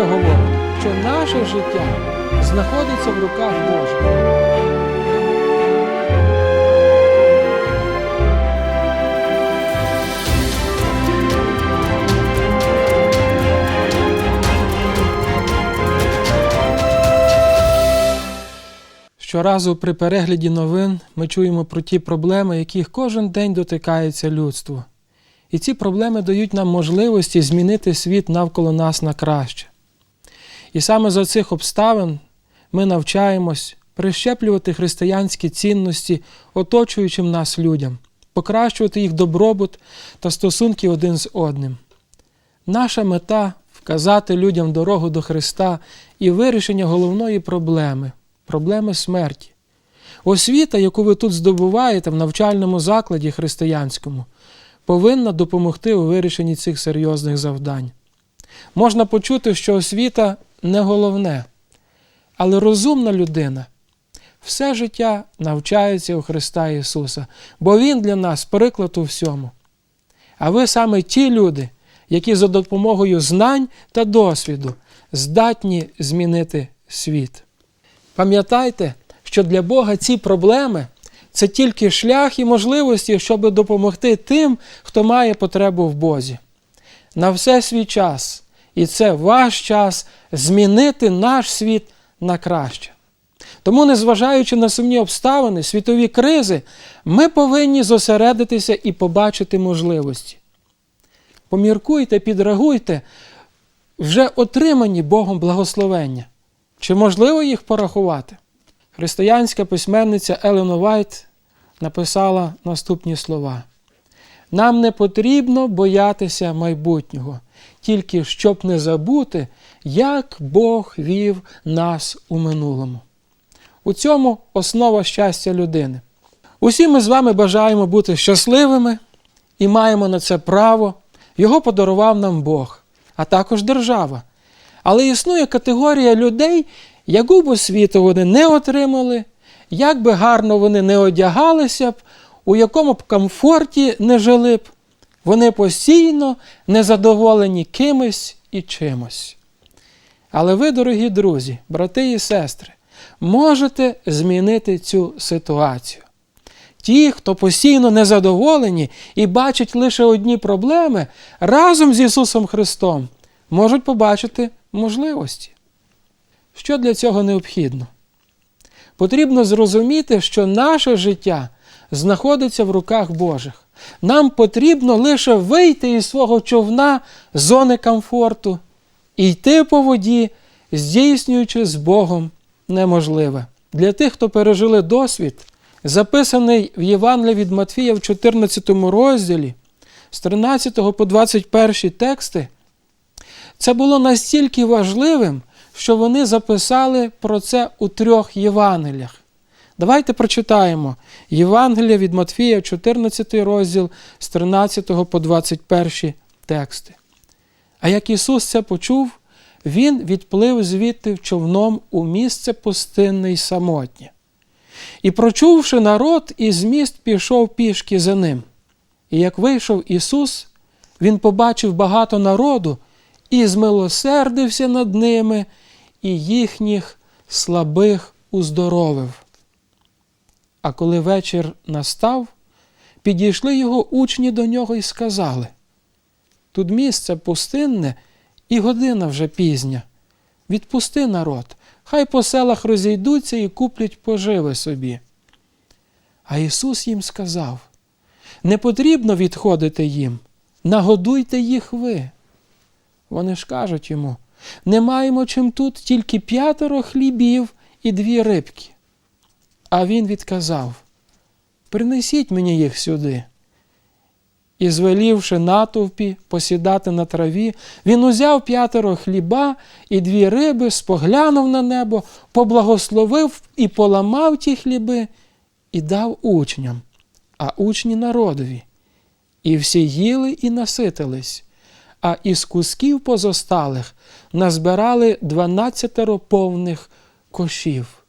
Біблія говорить, що наше життя знаходиться в руках Божих. Щоразу при перегляді новин ми чуємо про ті проблеми, яких кожен день дотикається людство. І ці проблеми дають нам можливості змінити світ навколо нас на краще. І саме за цих обставин ми навчаємось прищеплювати християнські цінності оточуючим нас людям, покращувати їх добробут та стосунки один з одним. Наша мета вказати людям дорогу до Христа і вирішення головної проблеми проблеми смерті. Освіта, яку ви тут здобуваєте в навчальному закладі християнському, повинна допомогти у вирішенні цих серйозних завдань. Можна почути, що освіта не головне, але розумна людина все життя навчається у Христа Ісуса, бо Він для нас приклад у всьому. А ви саме ті люди, які за допомогою знань та досвіду здатні змінити світ. Пам'ятайте, що для Бога ці проблеми це тільки шлях і можливості, щоб допомогти тим, хто має потребу в Бозі. На все свій час, і це ваш час змінити наш світ на краще. Тому, незважаючи на сумні обставини, світові кризи, ми повинні зосередитися і побачити можливості. Поміркуйте, підрагуйте вже отримані Богом благословення. Чи можливо їх порахувати? Християнська письменниця Елена Вайт написала наступні слова: Нам не потрібно боятися майбутнього, тільки щоб не забути, як Бог вів нас у минулому. У цьому основа щастя людини. Усі ми з вами бажаємо бути щасливими і маємо на це право. Його подарував нам Бог, а також держава. Але існує категорія людей, яку б освіту вони не отримали, як би гарно вони не одягалися б, у якому б комфорті не жили б, вони постійно незадоволені кимось і чимось. Але ви, дорогі друзі, брати і сестри, можете змінити цю ситуацію. Ті, хто постійно незадоволені і бачать лише одні проблеми, разом з Ісусом Христом можуть побачити можливості. Що для цього необхідно? Потрібно зрозуміти, що наше життя знаходиться в руках Божих. Нам потрібно лише вийти із свого човна зони комфорту і йти по воді, здійснюючи з Богом неможливе. Для тих, хто пережили досвід, записаний в Євангелії від Матфія в 14 розділі, з 13 по 21 тексти, це було настільки важливим, що вони записали про це у трьох Євангеліях. Давайте прочитаємо Євангелія від Матфія, 14 розділ з 13 по 21 тексти. А як Ісус це почув, Він відплив звідти човном у місце пустинне й самотнє. І, прочувши народ, із міст пішов пішки за ним. І як вийшов Ісус, Він побачив багато народу і змилосердився над ними, і їхніх слабих уздоровив. А коли вечір настав, підійшли його учні до нього і сказали Тут місце пустинне і година вже пізня. Відпусти народ, хай по селах розійдуться і куплять поживи собі. А Ісус їм сказав не потрібно відходити їм, нагодуйте їх ви. Вони ж кажуть йому не маємо чим тут тільки п'ятеро хлібів і дві рибки. А він відказав Принесіть мені їх сюди. І, звелівши натовпі посідати на траві, він узяв п'ятеро хліба і дві риби, споглянув на небо, поблагословив і поламав ті хліби і дав учням, а учні народові. І всі їли і наситились, а із кусків позосталих назбирали дванадцятеро повних кошів.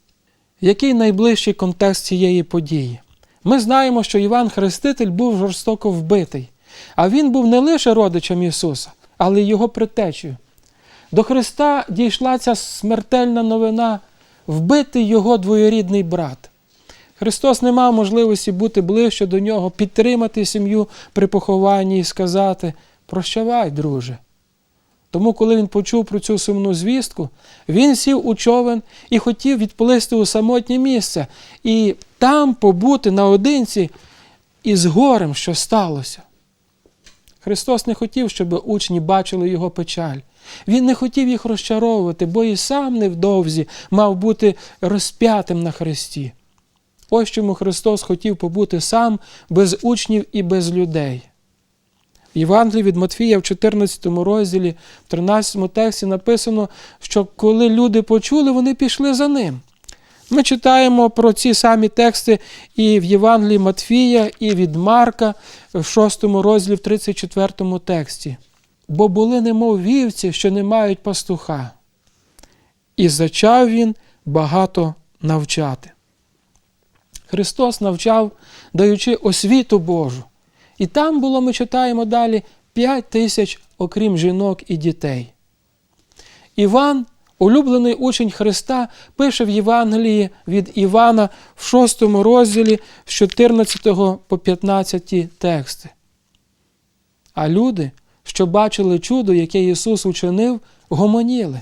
Який найближчий контекст цієї події? Ми знаємо, що Іван Хреститель був жорстоко вбитий, а він був не лише родичем Ісуса, але й його предтечею. До Христа дійшла ця смертельна новина вбитий його двоєрідний брат. Христос не мав можливості бути ближче до нього, підтримати сім'ю при похованні і сказати Прощавай, друже. Тому, коли він почув про цю сумну звістку, він сів у човен і хотів відплисти у самотнє місце і там побути наодинці із горем, що сталося. Христос не хотів, щоб учні бачили його печаль. Він не хотів їх розчаровувати, бо і сам невдовзі мав бути розп'ятим на хресті. Ось чому Христос хотів побути сам без учнів і без людей. В Євангелії від Матфія в 14 розділі, в 13 тексті написано, що коли люди почули, вони пішли за ним. Ми читаємо про ці самі тексти і в Євангелії Матфія, і від Марка в 6 розділі в 34 тексті. Бо були немов вівці, що не мають пастуха. І зачав він багато навчати. Христос навчав, даючи освіту Божу. І там було, ми читаємо далі, 5 тисяч, окрім жінок і дітей. Іван, улюблений учень Христа, пише в Євангелії від Івана в 6 розділі з 14 по 15 тексти. А люди, що бачили чудо, яке Ісус учинив, гомоніли.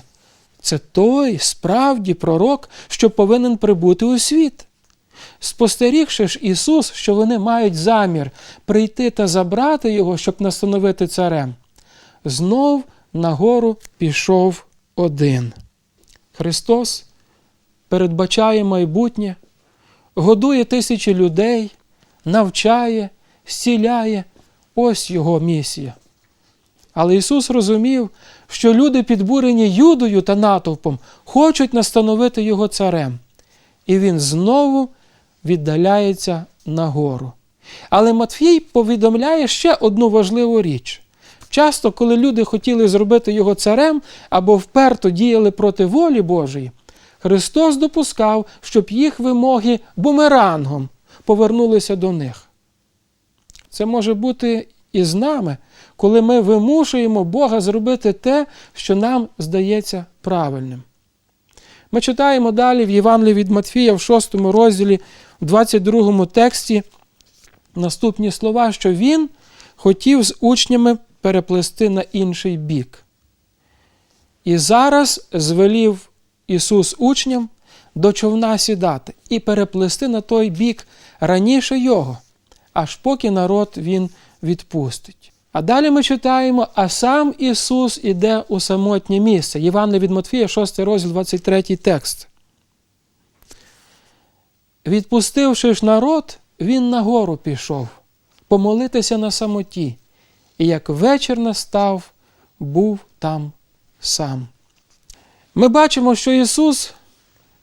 Це той справді пророк, що повинен прибути у світ. Спостерігши ж Ісус, що вони мають замір прийти та забрати Його, щоб настановити царем, знов нагору пішов один. Христос передбачає майбутнє, годує тисячі людей, навчає, зціляє. Ось Його місія. Але Ісус розумів, що люди, підбурені Юдою та натовпом, хочуть настановити Його царем. І Він знову віддаляється нагору. Але Матфій повідомляє ще одну важливу річ. Часто, коли люди хотіли зробити його царем або вперто діяли проти волі Божої, Христос допускав, щоб їх вимоги бумерангом повернулися до них. Це може бути і з нами, коли ми вимушуємо Бога зробити те, що нам здається правильним. Ми читаємо далі в Євангелії від Матфія в 6 розділі, в 22 тексті наступні слова, що він хотів з учнями переплести на інший бік. І зараз звелів Ісус учням до човна сідати і переплести на той бік раніше Його, аж поки народ Він відпустить. А далі ми читаємо, а сам Ісус іде у самотнє місце. Євангелія від Матфія, 6 розділ, 23 текст. Відпустивши ж народ, він нагору пішов, помолитися на самоті, і як вечір настав, був там сам. Ми бачимо, що Ісус,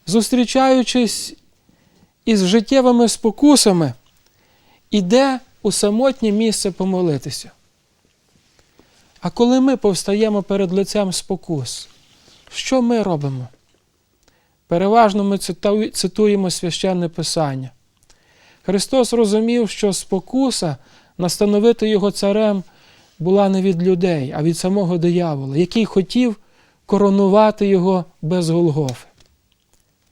зустрічаючись із життєвими спокусами, іде у самотнє місце помолитися. А коли ми повстаємо перед лицем спокус, що ми робимо? Переважно ми цитуємо священне Писання. Христос розумів, що спокуса настановити його царем була не від людей, а від самого диявола, який хотів коронувати його без Голгофи.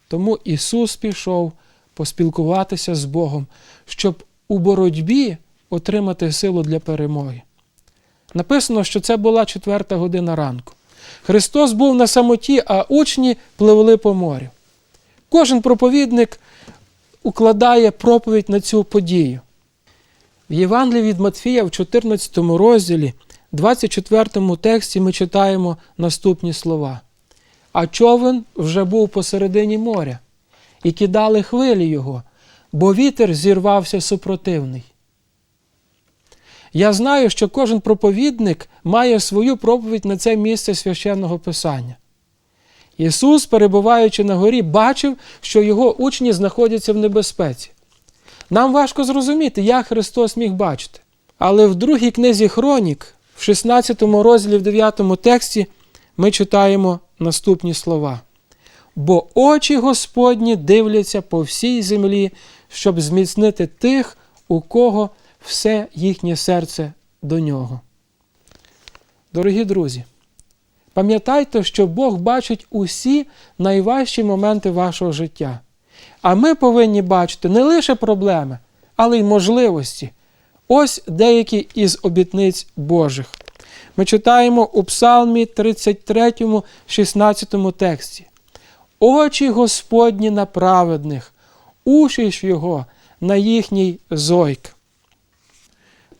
Тому Ісус пішов поспілкуватися з Богом, щоб у боротьбі отримати силу для перемоги. Написано, що це була четверта година ранку. Христос був на самоті, а учні пливли по морю. Кожен проповідник укладає проповідь на цю подію. В Євангелії від Матфія в 14 розділі, 24 тексті ми читаємо наступні слова. А човен вже був посередині моря, і кидали хвилі його, бо вітер зірвався супротивний. Я знаю, що кожен проповідник має свою проповідь на це місце священного Писання. Ісус, перебуваючи на горі, бачив, що його учні знаходяться в небезпеці. Нам важко зрозуміти, як Христос міг бачити. Але в другій книзі Хронік, в 16 розділі в 9 тексті, ми читаємо наступні слова. Бо очі Господні дивляться по всій землі, щоб зміцнити тих, у кого все їхнє серце до нього. Дорогі друзі, Пам'ятайте, що Бог бачить усі найважчі моменти вашого життя. А ми повинні бачити не лише проблеми, але й можливості. Ось деякі із обітниць Божих. Ми читаємо у Псалмі 33, 16 тексті. Очі Господні на праведних, уші ж його на їхній зойк.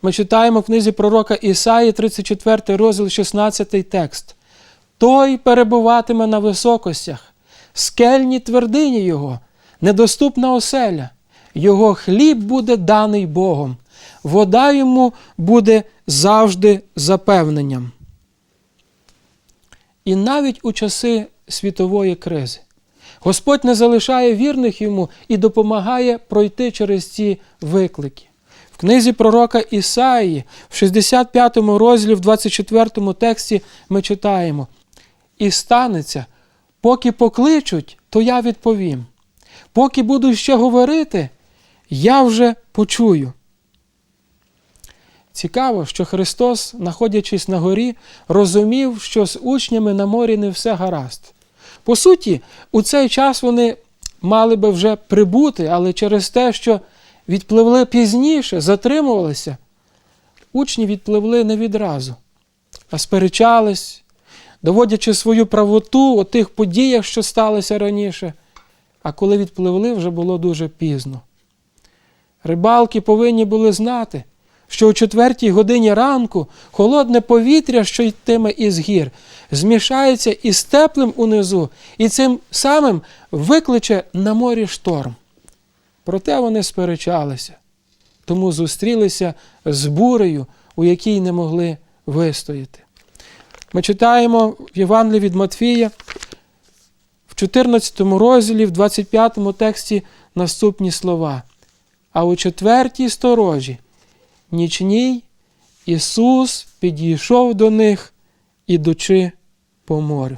Ми читаємо в книзі пророка Ісаї, 34 розділ, 16 текст. Той перебуватиме на високостях, скельні твердині Його, недоступна оселя, Його хліб буде даний Богом, вода йому буде завжди запевненням. І навіть у часи світової кризи Господь не залишає вірних йому і допомагає пройти через ці виклики. В книзі пророка Ісаї, в 65 розділі, в 24 тексті ми читаємо: І станеться, поки покличуть, то я відповім. Поки буду ще говорити, я вже почую. Цікаво, що Христос, знаходячись на горі, розумів, що з учнями на морі не все гаразд. По суті, у цей час вони мали би вже прибути, але через те, що відпливли пізніше, затримувалися, учні відпливли не відразу, а сперечались, доводячи свою правоту у тих подіях, що сталися раніше. А коли відпливли, вже було дуже пізно. Рибалки повинні були знати, що о четвертій годині ранку холодне повітря, що йтиме із гір, змішається із теплим унизу і цим самим викличе на морі шторм. Проте вони сперечалися, тому зустрілися з бурею, у якій не могли вистояти. Ми читаємо в Євангелії від Матфія в 14 розділі, в 25 тексті наступні слова. А у четвертій сторожі нічній Ісус підійшов до них, ідучи по морю.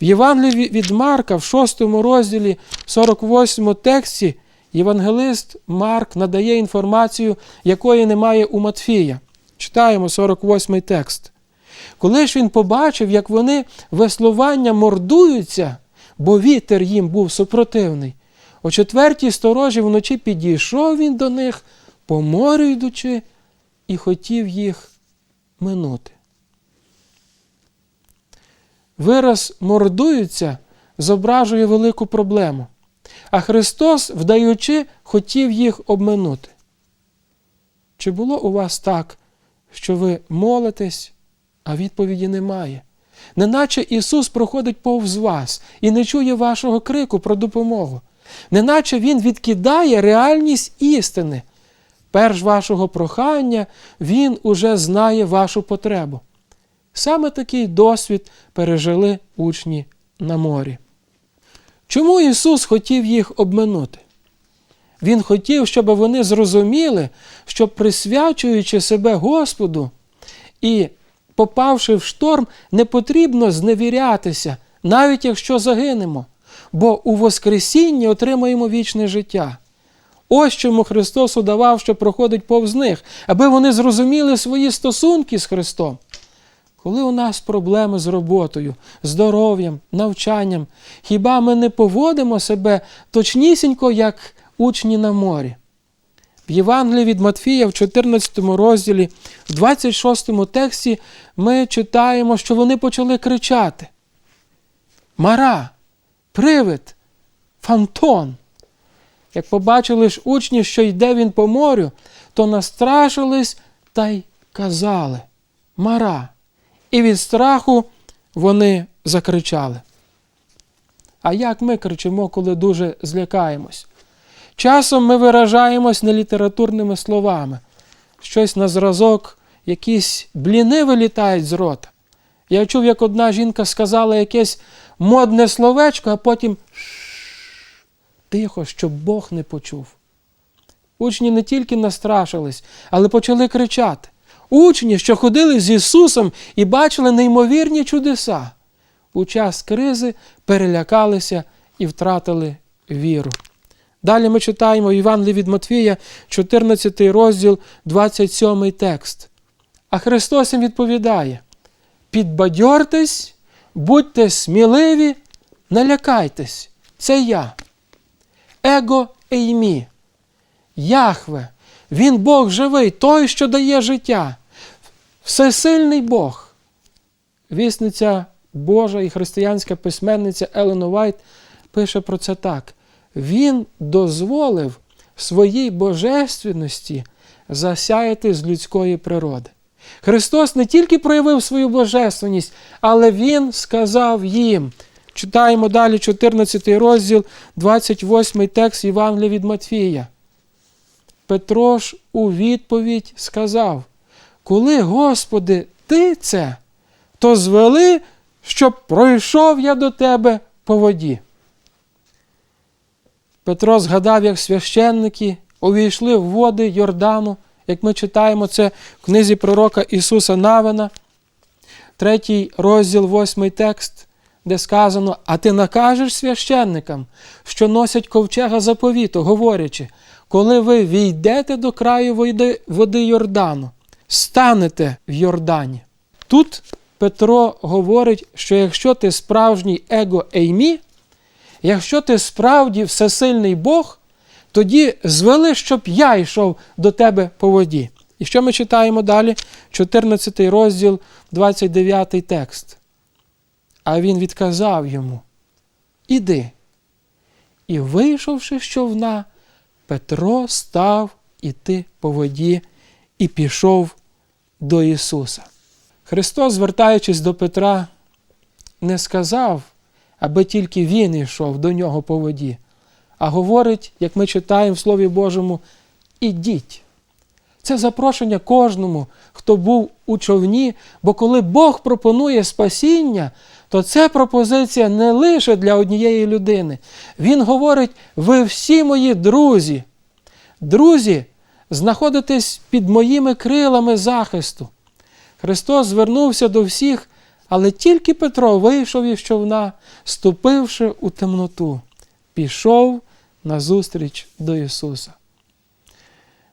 В Євангелії від Марка, в 6 розділі 48 тексті, євангелист Марк надає інформацію, якої немає у Матфія. Читаємо 48 текст. Коли ж він побачив, як вони веслування мордуються, бо вітер їм був супротивний, о четвертій сторожі вночі підійшов він до них, по морю йдучи, і хотів їх минути. Вираз мордуються зображує велику проблему, а Христос, вдаючи, хотів їх обминути. Чи було у вас так, що ви молитесь, а відповіді немає? Неначе Ісус проходить повз вас і не чує вашого крику про допомогу, неначе Він відкидає реальність істини. Перш вашого прохання Він уже знає вашу потребу. Саме такий досвід пережили учні на морі. Чому Ісус хотів їх обминути? Він хотів, щоб вони зрозуміли, що присвячуючи себе Господу і попавши в шторм, не потрібно зневірятися, навіть якщо загинемо, бо у Воскресінні отримаємо вічне життя. Ось чому Христос удавав, що проходить повз них, аби вони зрозуміли свої стосунки з Христом. Коли у нас проблеми з роботою, здоров'ям, навчанням, хіба ми не поводимо себе точнісінько, як учні на морі? В Євангелії від Матфія в 14 розділі, в 26 тексті, ми читаємо, що вони почали кричати: Мара, привид, фантон. Як побачили ж учні, що йде він по морю, то настрашились та й казали Мара. І від страху вони закричали. А як ми кричимо, коли дуже злякаємось? Часом ми виражаємось нелітературними словами. Щось на зразок, якісь бліни вилітають з рота. Я чув, як одна жінка сказала якесь модне словечко, а потім тихо, щоб Бог не почув. Учні не тільки настрашились, але почали кричати. Учні, що ходили з Ісусом і бачили неймовірні чудеса, у час кризи перелякалися і втратили віру. Далі ми читаємо Євангелії від Матвія, 14 розділ, 27 текст. А Христос їм відповідає: підбадьортесь будьте сміливі, не лякайтесь. Це я. Его еймі. Яхве. Він Бог живий, той, що дає життя. Всесильний Бог. Вісниця Божа і християнська письменниця Елен Вайт пише про це так. Він дозволив своїй божественності засяяти з людської природи. Христос не тільки проявив свою божественність, але Він сказав їм. Читаємо далі 14 розділ, 28 текст Євангелія від Матфія. Петро ж у відповідь сказав: Коли, Господи, Ти це, то звели, щоб пройшов я до Тебе по воді. Петро згадав, як священники увійшли в води Йордану, як ми читаємо це в книзі пророка Ісуса Навина, третій розділ, восьмий текст, де сказано: А ти накажеш священникам, що носять ковчега заповіту, говорячи, коли ви війдете до краю води, Йордану, станете в Йордані. Тут Петро говорить, що якщо ти справжній его еймі, якщо ти справді всесильний Бог, тоді звели, щоб я йшов до тебе по воді. І що ми читаємо далі? 14 розділ, 29 текст. А він відказав йому: Іди. І, вийшовши з човна, Петро став іти по воді і пішов до Ісуса. Христос, звертаючись до Петра, не сказав, аби тільки він йшов до нього по воді, а говорить, як ми читаємо в Слові Божому, ідіть. Це запрошення кожному, хто був у човні, бо коли Бог пропонує спасіння, то це пропозиція не лише для однієї людини. Він говорить: ви всі мої друзі. Друзі, знаходитесь під моїми крилами захисту. Христос звернувся до всіх, але тільки Петро вийшов із човна, ступивши у темноту, пішов назустріч до Ісуса.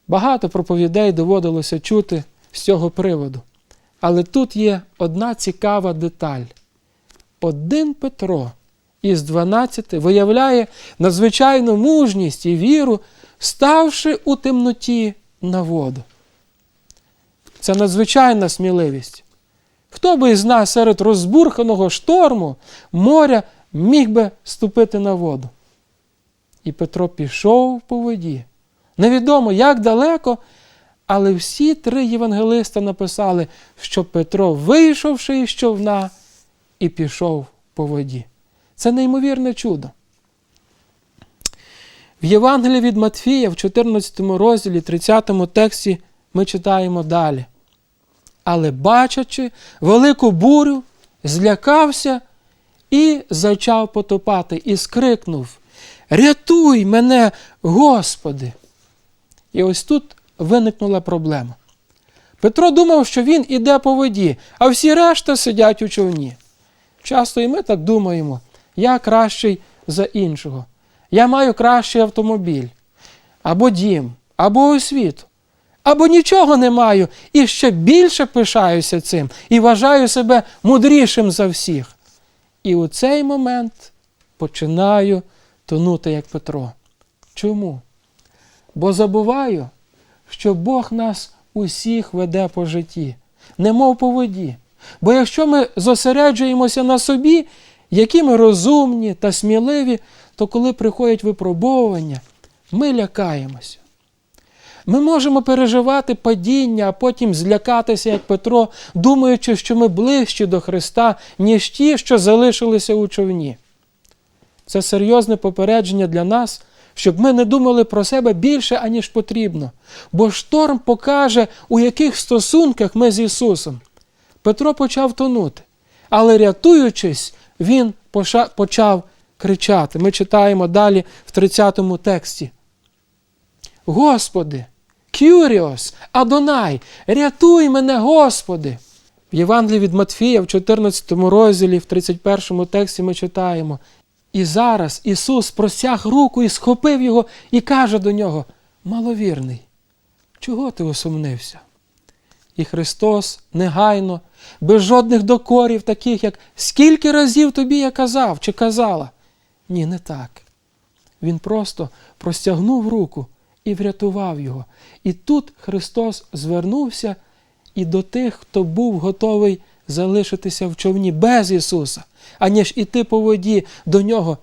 Багато проповідей доводилося чути з цього приводу. Але тут є одна цікава деталь. Один Петро із 12 виявляє надзвичайну мужність і віру, ставши у темноті на воду. Це надзвичайна сміливість. Хто би із нас серед розбурханого шторму моря міг би ступити на воду? І Петро пішов по воді. Невідомо, як далеко, але всі три євангелиста написали, що Петро, вийшовши із човна, і пішов по воді. Це неймовірне чудо. В Євангелії від Матфія, в 14 розділі, 30 тексті, ми читаємо далі. Але, бачачи велику бурю, злякався і зачав потопати, і скрикнув: Рятуй мене, Господи! І ось тут виникнула проблема. Петро думав, що він іде по воді, а всі решта сидять у човні. Часто і ми так думаємо, я кращий за іншого. Я маю кращий автомобіль, або дім, або освіту, або нічого не маю і ще більше пишаюся цим і вважаю себе мудрішим за всіх. І у цей момент починаю тонути, як Петро. Чому? Бо забуваю, що Бог нас усіх веде по житті, немов по воді. Бо якщо ми зосереджуємося на собі, які ми розумні та сміливі, то коли приходять випробовування, ми лякаємося. Ми можемо переживати падіння, а потім злякатися, як Петро, думаючи, що ми ближчі до Христа, ніж ті, що залишилися у човні. Це серйозне попередження для нас, щоб ми не думали про себе більше, аніж потрібно. Бо шторм покаже, у яких стосунках ми з Ісусом. Петро почав тонути, але рятуючись, він почав кричати. Ми читаємо далі в 30 тексті. Господи, Кюріос, Адонай, рятуй мене, Господи! В Євангелії від Матфія, в 14 розділі, в 31 тексті ми читаємо. І зараз Ісус простяг руку і схопив його і каже до нього: Маловірний, чого ти осумнився? І Христос негайно, без жодних докорів, таких як скільки разів тобі я казав чи казала. Ні, не так. Він просто простягнув руку і врятував його. І тут Христос звернувся і до тих, хто був готовий залишитися в човні без Ісуса, аніж іти по воді до нього.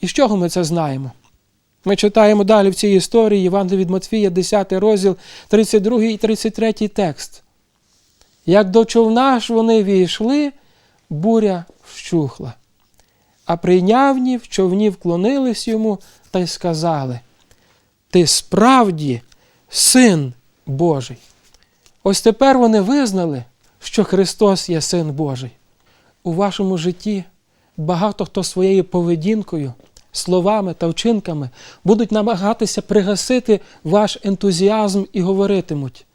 І з чого ми це знаємо? Ми читаємо далі в цій історії Євангелія від Матфія, 10 розділ, 32 і 33 текст. Як до човна ж вони війшли, буря вщухла. А прийнявні в човні вклонились йому та й сказали: Ти справді син Божий. Ось тепер вони визнали, що Христос є син Божий. У вашому житті багато хто своєю поведінкою, словами та вчинками будуть намагатися пригасити ваш ентузіазм і говоритимуть.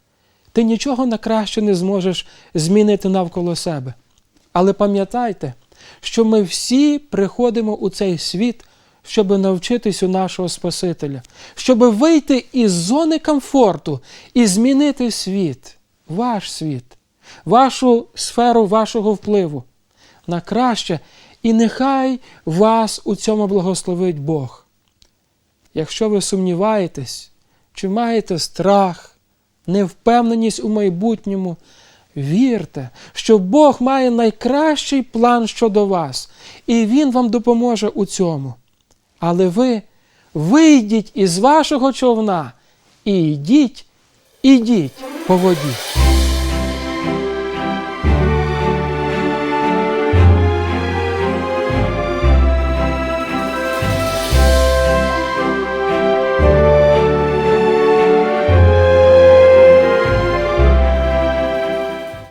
Ти нічого на краще не зможеш змінити навколо себе. Але пам'ятайте, що ми всі приходимо у цей світ, щоб навчитись у нашого Спасителя, щоб вийти із зони комфорту і змінити світ, ваш світ, вашу сферу вашого впливу на краще, і нехай вас у цьому благословить Бог. Якщо ви сумніваєтесь, чи маєте страх, невпевненість у майбутньому, вірте, що Бог має найкращий план щодо вас, і Він вам допоможе у цьому. Але ви вийдіть із вашого човна і йдіть, ідіть по воді.